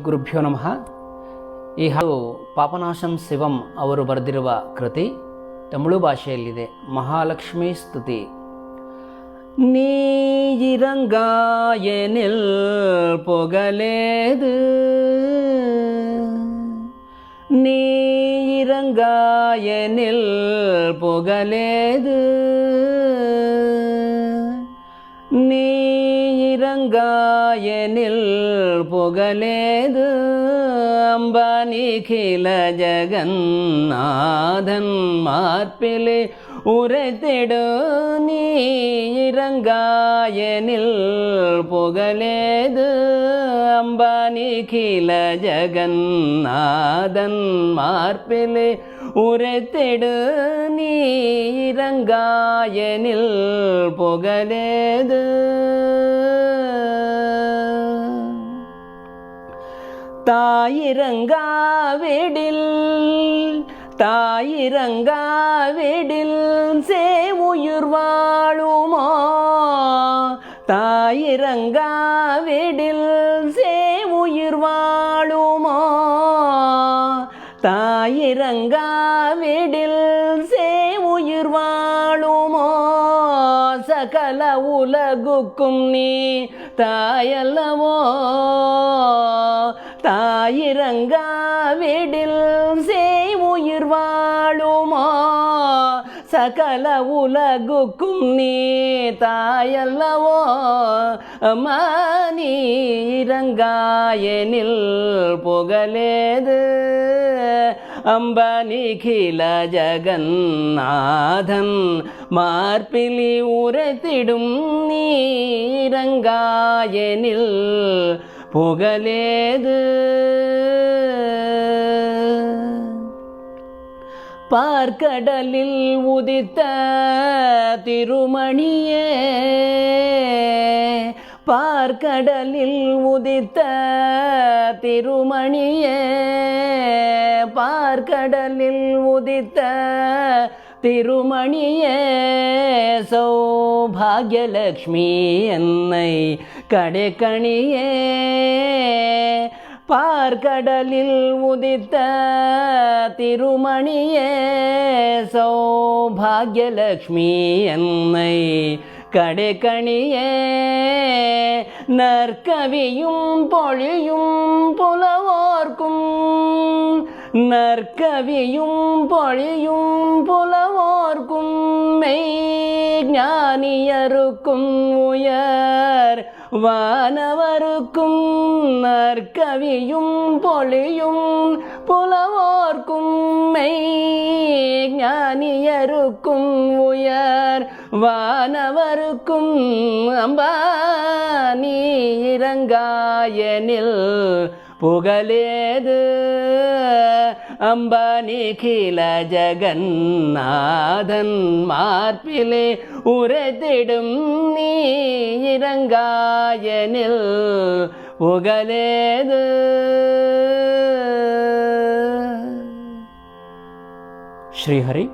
ಗುರುಭ್ಯೋ ನಮಃ ಈ ಹಾಡು ಪಾಪನಾಶಂ ಶಿವಂ ಅವರು ಬರೆದಿರುವ ಕೃತಿ ತಮಿಳು ಭಾಷೆಯಲ್ಲಿದೆ ಮಹಾಲಕ್ಷ್ಮಿ ಸ್ತುತಿ நீயிரங்காயனில் புகழேது நீயிரங்காயனில் புகழேது நீயிரங்காயனில் புகழேது அம்பானிகில ஜகநாதன் மார்பிலே உரைத்திடு நீ இறங்காயனில் புகழேது அம்பானிகில ஜகநாதன் மார்பிலே உரைத்திடு நீ இறங்காயனில் புகழேது தாயிரங்காவிடில் தாயிரங்காவிடில் சேவுயிர் வாழுமா? தாயிரங்காவிடில் சேவுயிர் வாழுமா? தாயிரங்காவிடில் சேவுயிர் வாழுமா? சகல உலகுக்கும் நீ தாயல்லவோ? தாயிரங்காவிடில் உயிர் வாழுமா? சகல உலகுக்கும் நீ தாயல்லவோ? மணி இறங்காயனில் புகழேது. அம்பனிகில ஜகநாதன் மார்பிலி உரைத்திடும் நீரங்காயனில் புகழேது. பார்க்கடலில் உதித்த திருமணியே பார்க்கடலில் உதித்த திருமணியே பார்க்கடலில் உதித்த திருமணியே சௌபாகியலக்ஷ்மி என்னை கடைக்கணியே. பார்க்கடலில் உதித்த திருமணியே சௌபாகியலக்ஷ்மி என்னை கடைக்கணியே. நற்கவியும் பொழியும் புலவோர்க்கும் நற்கவியும் பொழியும் புலவோர்க்கும் மெய் ஞானியருக்கும் உயர் வானவருக்கும் நற்கவியும் பொழியும் புலவோர்க்கும் மெய் ஞானியருக்கும் உயர் வானவருக்கும் அம்பானி இறங்காயனில் புகழேது. അംബാനിഖില ജഗന്നാഥൻ മാർപ്പിലെ ഉരതിടും നീ ഇരങ്കായനിൽ പുകലേത്. ശ്രീഹരി